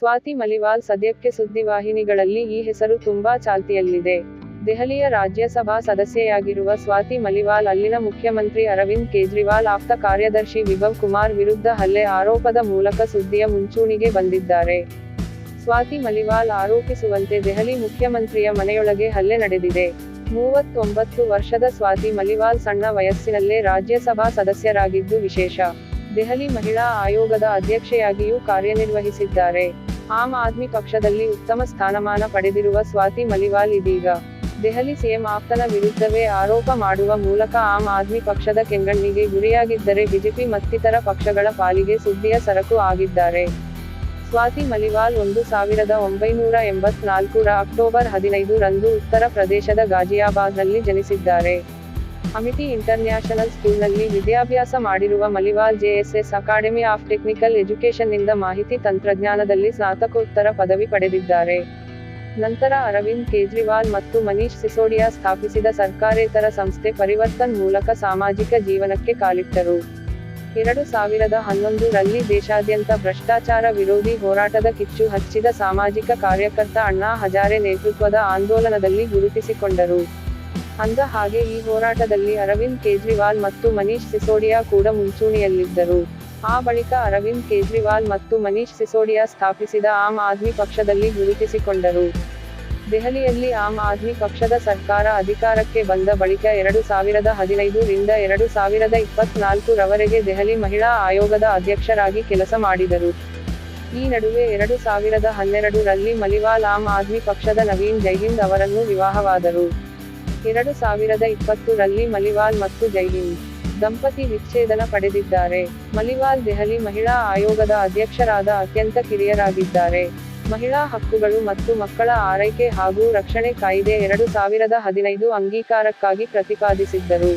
ಸ್ವಾತಿ ಮಲಿವಾಲ್ ಸದ್ಯಕ್ಕೆ ಸುದ್ದಿವಾಹಿನಿಗಳಲ್ಲಿ ಈ ಹೆಸರು ತುಂಬಾ ಚಾಲ್ತಿಯಲ್ಲಿದೆ. ದೆಹಲಿಯ ರಾಜ್ಯಸಭಾ ಸದಸ್ಯೆಯಾಗಿರುವ ಸ್ವಾತಿ ಮಲಿವಾಲ್, ಅಲ್ಲಿನ ಮುಖ್ಯಮಂತ್ರಿ ಅರವಿಂದ್ ಕೇಜ್ರಿವಾಲ್, ಆಪ್ತ ಕಾರ್ಯದರ್ಶಿ ವಿಭವ್ ಕುಮಾರ್ ವಿರುದ್ಧ ಹಲ್ಲೆ ಆರೋಪದ ಮೂಲಕ ಸುದ್ದಿಯ ಮುಂಚೂಣಿಗೆ ಬಂದಿದ್ದಾರೆ. ಸ್ವಾತಿ ಮಲಿವಾಲ್ ಆರೋಪಿಸುವಂತೆ ದೆಹಲಿ ಮುಖ್ಯಮಂತ್ರಿಯ ಮನೆಯೊಳಗೆ ಹಲ್ಲೆ ನಡೆದಿದೆ. ಮೂವತ್ತೊಂಬತ್ತು ವರ್ಷದ ಸ್ವಾತಿ ಮಲಿವಾಲ್ ಸಣ್ಣ ವಯಸ್ಸಿನಲ್ಲೇ ರಾಜ್ಯಸಭಾ ಸದಸ್ಯರಾಗಿದ್ದು ವಿಶೇಷ. ದೆಹಲಿ ಮಹಿಳಾ ಆಯೋಗದ ಅಧ್ಯಕ್ಷೆಯಾಗಿಯೂ ಕಾರ್ಯನಿರ್ವಹಿಸಿದ್ದಾರೆ. ಆಮ್ ಆದ್ಮಿ ಪಕ್ಷದಲ್ಲಿ ಉತ್ತಮ ಸ್ಥಾನಮಾನ ಪಡೆದಿರುವ ಸ್ವಾತಿ ಮಲಿವಾಲ್ ಇದೀಗ. ದೆಹಲಿ ಸಿಎಂ ಆಪ್ತನ ವಿರುದ್ಧವೇ ಆರೋಪ ಮಾಡುವ ಮೂಲಕ ಆಮ್ ಆದ್ಮಿ ಪಕ್ಷದ ಕೆಂಗಣ್ಣಿಗೆ ಗುರಿಯಾಗಿದ್ದರೆ ಬಿಜೆಪಿ ಮತ್ತಿತರ ಪಕ್ಷಗಳ ಪಾಲಿಗೆ ಸುದ್ದಿಯ ಸರಕು ಆಗಿದ್ದಾರೆ. ಸ್ವಾತಿ ಮಲಿವಾಲ್ ಒಂದು ಸಾವಿರದ ಒಂಬೈನೂರ ಎಂಬತ್ನಾಲ್ಕರ ಅಕ್ಟೋಬರ್ ಹದಿನೈದು ರಂದು ಉತ್ತರ ಪ್ರದೇಶದ ಗಾಜಿಯಾಬಾದ್ನಲ್ಲಿ ಜನಿಸಿದ್ದಾರೆ. ಅಮಿಟಿ ಇಂಟರ್ನ್ಯಾಷನಲ್ ಸ್ಕೂಲ್ನಲ್ಲಿ ವಿದ್ಯಾಭ್ಯಾಸ ಮಾಡಿರುವ Maliwal JSS academy of technical ಎಜುಕೇಷನ್ನಿಂದ ಮಾಹಿತಿ ತಂತ್ರಜ್ಞಾನದಲ್ಲಿ ಸ್ನಾತಕೋತ್ತರ ಪದವಿ ಪಡೆದಿದ್ದಾರೆ. ನಂತರ ಅರವಿಂದ್ ಕೇಜ್ರಿವಾಲ್ ಮತ್ತು ಮನೀಶ್ ಸಿಸೋಡಿಯಾ ಸ್ಥಾಪಿಸಿದ ಸರ್ಕಾರೇತರ ಸಂಸ್ಥೆ ಪರಿವರ್ತನ್ ಮೂಲಕ ಸಾಮಾಜಿಕ ಜೀವನಕ್ಕೆ ಕಾಲಿಟ್ಟರು. ಎರಡು ಸಾವಿರದ ಹನ್ನೊಂದು ರಲ್ಲಿ ದೇಶಾದ್ಯಂತ ಭ್ರಷ್ಟಾಚಾರ ವಿರೋಧಿ ಹೋರಾಟದ ಕಿಚ್ಚು ಹಚ್ಚಿದ ಸಾಮಾಜಿಕ ಕಾರ್ಯಕರ್ತ ಅಣ್ಣಾ ಹಜಾರೆ ನೇತೃತ್ವದ ಆಂದೋಲನದಲ್ಲಿ ಗುರುತಿಸಿಕೊಂಡರು. ಅಂದ ಹಾಗೆ ಈ ಹೋರಾಟದಲ್ಲಿ ಅರವಿಂದ್ ಕೇಜ್ರಿವಾಲ್ ಮತ್ತು ಮನೀಶ್ ಸಿಸೋಡಿಯಾ ಕೂಡ ಮುಂಚೂಣಿಯಲ್ಲಿದ್ದರು. ಆ ಬಳಿಕ ಅರವಿಂದ್ ಕೇಜ್ರಿವಾಲ್ ಮತ್ತು ಮನೀಶ್ ಸಿಸೋಡಿಯಾ ಸ್ಥಾಪಿಸಿದ ಆಮ್ ಆದ್ಮಿ ಪಕ್ಷದಲ್ಲಿ ಗುರುತಿಸಿಕೊಂಡರು. ದೆಹಲಿಯಲ್ಲಿ ಆಮ್ ಆದ್ಮಿ ಪಕ್ಷದ ಸರ್ಕಾರ ಅಧಿಕಾರಕ್ಕೆ ಬಂದ ಬಳಿಕ ಎರಡು ಸಾವಿರದ ಹದಿನೈದು ರಿಂದ ಎರಡು ಸಾವಿರದ ಇಪ್ಪತ್ನಾಲ್ಕು ರವರೆಗೆ ದೆಹಲಿ ಮಹಿಳಾ ಆಯೋಗದ ಅಧ್ಯಕ್ಷರಾಗಿ ಕೆಲಸ ಮಾಡಿದರು. ಈ ನಡುವೆ ಎರಡು ಸಾವಿರದ ಹನ್ನೆರಡು ರಲ್ಲಿ ಮಲಿವಾಲ್ ಆಮ್ ಆದ್ಮಿ ಪಕ್ಷದ ನವೀನ್ ಜೈಹಿಂದ್ ಅವರನ್ನು ವಿವಾಹವಾದರು. ಎರಡು ಸಾವಿರದ ಇಪ್ಪತ್ತು ರಲ್ಲಿ ಮಲಿವಾಲ್ ಮತ್ತು ಜೈಹಿಂದ್ ದಂಪತಿ ವಿಚ್ಛೇದನ ಪಡೆದಿದ್ದಾರೆ. ಮಲಿವಾಲ್ ದೆಹಲಿ ಮಹಿಳಾ ಆಯೋಗದ ಅಧ್ಯಕ್ಷರಾದ ಅತ್ಯಂತ ಕಿರಿಯರಾಗಿದ್ದಾರೆ. ಮಹಿಳಾ ಹಕ್ಕುಗಳು ಮತ್ತು ಮಕ್ಕಳ ಆರೈಕೆ ಹಾಗೂ ರಕ್ಷಣೆ ಕಾಯ್ದೆ ಎರಡು ಸಾವಿರದ ಹದಿನೈದು ಅಂಗೀಕಾರಕ್ಕಾಗಿ ಪ್ರತಿಪಾದಿಸಿದ್ದರು.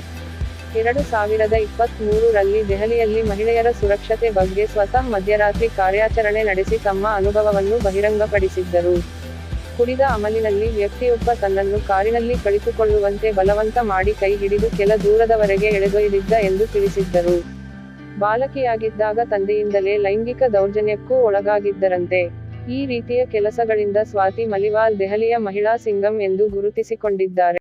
ಎರಡು ಸಾವಿರದ ಇಪ್ಪತ್ತ್ ರಲ್ಲಿ ದೆಹಲಿಯಲ್ಲಿ ಮಹಿಳೆಯರ ಸುರಕ್ಷತೆ ಬಗ್ಗೆ ಸ್ವತಃ ಮಧ್ಯರಾತ್ರಿ ಕಾರ್ಯಾಚರಣೆ ನಡೆಸಿ ತಮ್ಮ ಅನುಭವವನ್ನು ಬಹಿರಂಗಪಡಿಸಿದ್ದರು. ಕುಡಿದ ಅಮಲಿನಲ್ಲಿ ವ್ಯಕ್ತಿಯೊಬ್ಬ ತನ್ನನ್ನು ಕಾರಿನಲ್ಲಿ ಕಳಿಸಿಕೊಳ್ಳುವಂತೆ ಬಲವಂತ ಮಾಡಿ ಕೈ ಹಿಡಿದು ಕೆಲ ದೂರದವರೆಗೆ ಎಳೆದೊಯ್ದಿದ್ದ ಎಂದು ತಿಳಿಸಿದ್ದರು. ಬಾಲಕಿಯಾಗಿದ್ದಾಗ ತಂದೆಯಿಂದಲೇ ಲೈಂಗಿಕ ದೌರ್ಜನ್ಯಕ್ಕೂ ಒಳಗಾಗಿದ್ದರಂತೆ. ಈ ರೀತಿಯ ಕೆಲಸಗಳಿಂದ ಸ್ವಾತಿ ಮಲಿವಾಲ್ ದೆಹಲಿಯ ಮಹಿಳಾ ಸಿಂಗಂ ಎಂದು ಗುರುತಿಸಿಕೊಂಡಿದ್ದಾರೆ.